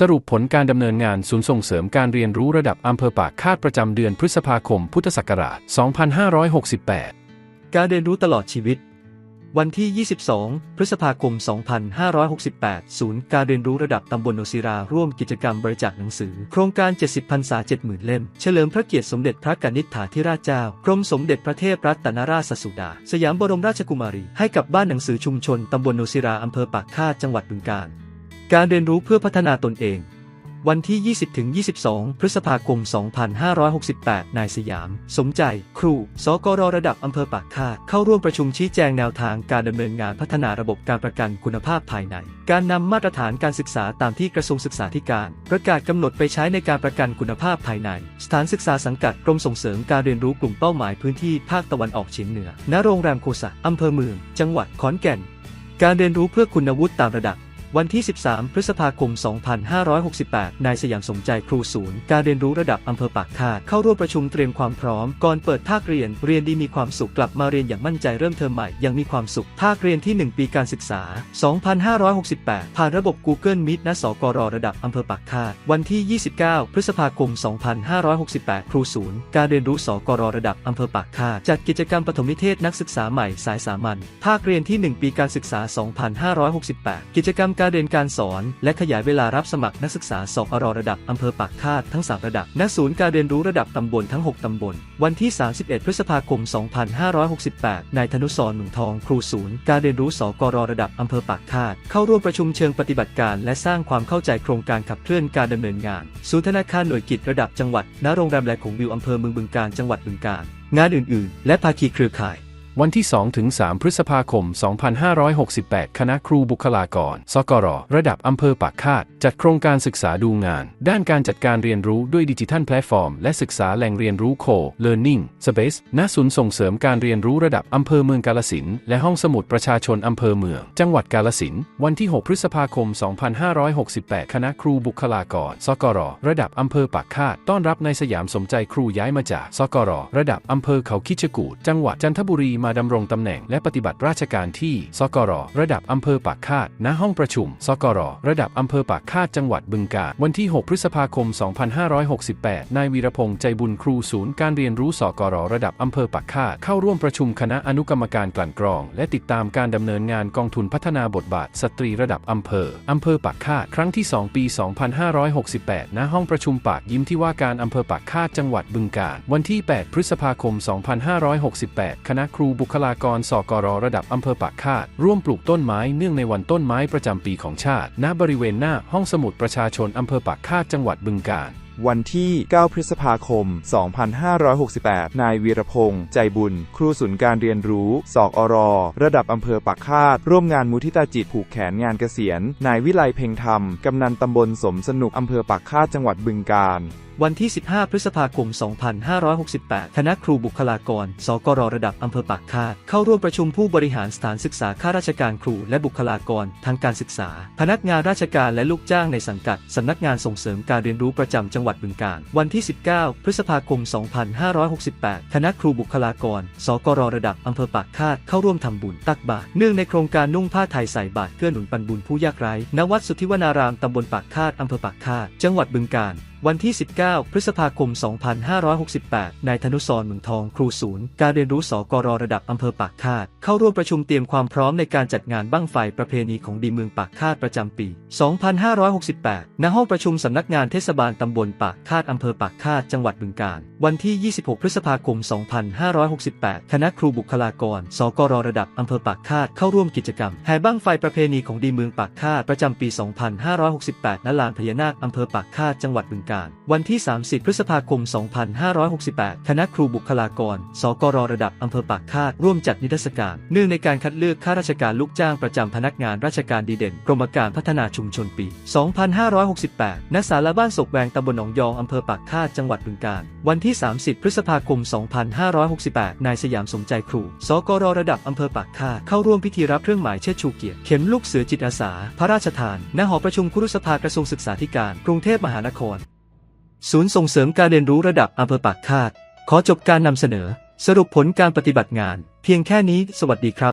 สรุปผลการดำเนินงานศูนย์ส่งเสริมการเรียนรู้ระดับอำเภอปากคาดประจำเดือนพฤษภาคม พุทธศักราช 2568 การเรียนรู้ตลอดชีวิต วันที่ 22 พฤษภาคม 2568 ศูนย์การเรียนรู้ระดับตำบลโนศิรา ร่วมกิจกรรมบริจาคหนังสือ โครงการ 70พรรษา 70,000 เล่ม เฉลิมพระเกียรติสมเด็จพระกนิษฐาธิราชเจ้า กรมสมเด็จพระเทพรัตนราชสุดา สยามบรมราชกุมารี ให้กับบ้านหนังสือชุมชนตำบลโนศิราอำเภอปากคาดจังหวัดบึงกาฬ การเรียนรู้เพื่อพัฒนาตนเอง วันที่ 20-22 พฤษภาคม 2568 นายสยาม สมใจ ครู สกรระดับอำเภอปากคาดเข้าร่วมประชุมชี้แจงแนวทางการดำเนินงานพัฒนาระบบการประกันคุณภาพภายใน การนำมาตรฐานการศึกษาตามที่กระทรวงศึกษาธิการ ประกาศกำหนดไปใช้ในการประกันคุณภาพภายใน สถานศึกษาสังกัดกรมส่งเสริมการเรียนรู้กลุ่มเป้าหมายพื้นที่ภาคตะวันออกเฉียงเหนือ ณ โรงแรมโคสะอำเภอเมือง จังหวัดขอนแก่น การเรียนรู้เพื่อคุณวุฒิตามระดับ วันที่ 13 พฤษภาคม 2568 นายสยามสมใจครูศูนย์ การเรียนรู้ระดับอำเภอปากคาด เข้าร่วมประชุมเตรียมความพร้อม ก่อนเปิดภาคเรียน เรียนดีมีความสุขกลับมาเรียนอย่างมั่นใจเริ่มเทอมใหม่ยังมีความสุข ภาคเรียนที่ 1 ปีการศึกษา 2568 ผ่านระบบ Google Meet ณ สกรระดับอำเภอปากคาด วันที่ 29 พฤษภาคม 2568 ครูศูนย์ การเรียนรู้สกรระดับอำเภอปากคาดจัดกิจกรรมปฐมนิเทศนักศึกษาใหม่สายสามัญ ภาคเรียนที่ 1 ปีการศึกษา 2568 กิจกรรมการเรียนการสอน และขยายเวลารับสมัครนักศึกษาสกรระดับอำเภอปากคาดทั้ง 3 ระดับณศูนย์การเรียนรู้ระดับตำบลทั้ง 6 ตำบล วันที่ 31 พฤษภาคม 2568 นายธนุสรหนุนทอง ครูศูนย์ การเรียนรู้สกรระดับอำเภอปากคาด เข้าร่วมประชุมเชิงปฏิบัติการ และสร้างความเข้าใจโครงการขับเคลื่อนการดำเนินงาน ศูนย์ธนาคารหน่วยกิจระดับจังหวัดณโรงแรมแลขงวิวอำเภอเมืองบึงกาฬจังหวัดบึงกาฬงานอื่น ๆ และภาคีเครือข่าย วันที่ 2-3 พฤษภาคม 2568 คณะครูบุคลากร สกร ระดับอำเภอปากคาดจัดโครงการศึกษาดูงาน ด้านการจัดการเรียนรู้ด้วยดิจิทัลแพลตฟอร์ม และศึกษาแหล่งเรียนรู้โค Learning Space ณศูนย์ส่งเสริมการเรียนรู้ระดับอำเภอเมืองกาลสินและห้องสมุดประชาชนอำเภอเมือง จังหวัดกาลสินวันที่ 6 พฤษภาคม 2568 คณะครูบุคลากรสกร ระดับอำเภอปากคาด ต้อนรับในสยามสมใจครูย้ายมาจากสกร ระดับอำเภอเขาคิดจกูดจังหวัดจันทบุรีมาดำรงตำแหน่งและปฏิบัติราชการที่สกร ระดับอำเภอปากคาดณห้องประชุมสกร ระดับอำเภอปากคาดจังหวัดบึงกาฬวันที่ 6 พฤษภาคม 2568 นายวีรพงษ์ใจบุญครูศูนย์การเรียนรู้สกรระดับอำเภอปากคาดเข้าร่วมประชุมคณะอนุกรรมการกลั่นกรอง และติดตามการดำเนินงานกองทุนพัฒนาบทบาท สตรีระดับอำเภออำเภอปากคาดครั้งที่ 2 ปี 2568 ณ ห้องประชุมปากยิ้มที่ว่าการอำเภอปากคาดจังหวัดบึงกาฬวันที่ 8 พฤษภาคม 2568 คณะครูบุคลากรสกรระดับอำเภอปากคาดร่วมปลูกต้นไม้เนื่องในวันต้นไม้ประจำปีของชาติ ณบริเวณหน้าห้อง้องสมุดประชาชนอำเภอปากคาดจังหวัดบึงกาฬวันที่ 9 พฤษภาคม 2568 นายวีรพงษ์ ใจบุญ ครูศูนย์การเรียนรู้ สอกอรอ ระดับอำเภอปากคาด ร่วมงานมุทิตาจิตผูกแขนงานเกษียณ นายวิไลเพ่งธรรม กำนันตำบลสมสนุกอำเภอปากคาดจังหวัดบึงกาฬ วันที่ 15 พฤษภาคม 2568 คณะครูบุคลากร สกรระดับอำเภอปากคาด เข้าร่วมประชุมผู้บริหารสถานศึกษาข้าราชการครูและบุคลากรทางการศึกษา พนักงานราชการและลูกจ้างในสังกัด สำนักงานส่งเสริมการเรียนรู้ประจำจังหวัดบึงกาฬ วันที่ 19 พฤษภาคม 2568 คณะครูบุคลากร สกรระดับอำเภอปากคาด เข้าร่วมทำบุญตักบาตร เนื่องในโครงการนุ่งผ้าไทยใส่บาตรเกื้อหนุนปันบุญผู้ยากไร้ ณ วัดสุทธิวนารามตำบลปากคาดอำเภอปากคาด จังหวัดบึงกาฬ วันที่ 19 พฤษภาคม 2568 นายธนุสรหมึงทองครูศูนย์ การเรียนรู้สกรระดับอำเภอปากคาด เข้าร่วมประชุมเตรียมความพร้อมในการจัดงานบั้งไฟประเพณีของดีเมืองปากคาดประจำปี 2568 ณ ห้องประชุมสำนักงานเทศบาลตำบลปากคาดอำเภอปากคาดจังหวัดบึงกาฬ วันที่ 26 พฤษภาคม 2568 คณะครูบุคลากร สกรระดับอำเภอปากคาดเข้าร่วมกิจกรรมแห่บั้งไฟประเพณีของดีเมืองปากคาดประจำปี 2568 ณ ลานพญานาคอำเภอปากคาดจังหวัดบึงกาฬวันที่ 30 พฤษภาคม 2568 คณะครูบุคลากร สกรระดับอำเภอปากคาด ร่วมจัดนิทรรศการ เนื่องในการคัดเลือกข้าราชการลูกจ้างประจำพนักงานราชการดีเด่น กรมการพัฒนาชุมชนปี 2568 ณ ศาลาบ้านศกแวงตำบลหนองยองอำเภอปากคาด จังหวัดบึงกาฬ วันที่ 30 พฤษภาคม 2568 นายสยามสมใจครู สกรระดับอำเภอปากคาด เข้าร่วมพิธีรับเครื่องหมายเชิดชูเกียรติ เข็มลูกเสือจิตอาสา พระราชทาน ณ หอประชุมคุรุสภากระทรวงศึกษาธิการ กรุงเทพมหานคร ศูนย์ส่งเสริมการเรียนรู้ระดับอำเภอปากคาด ขอจบการนำเสนอ สรุปผลการปฏิบัติงาน เพียงแค่นี้ สวัสดีครับ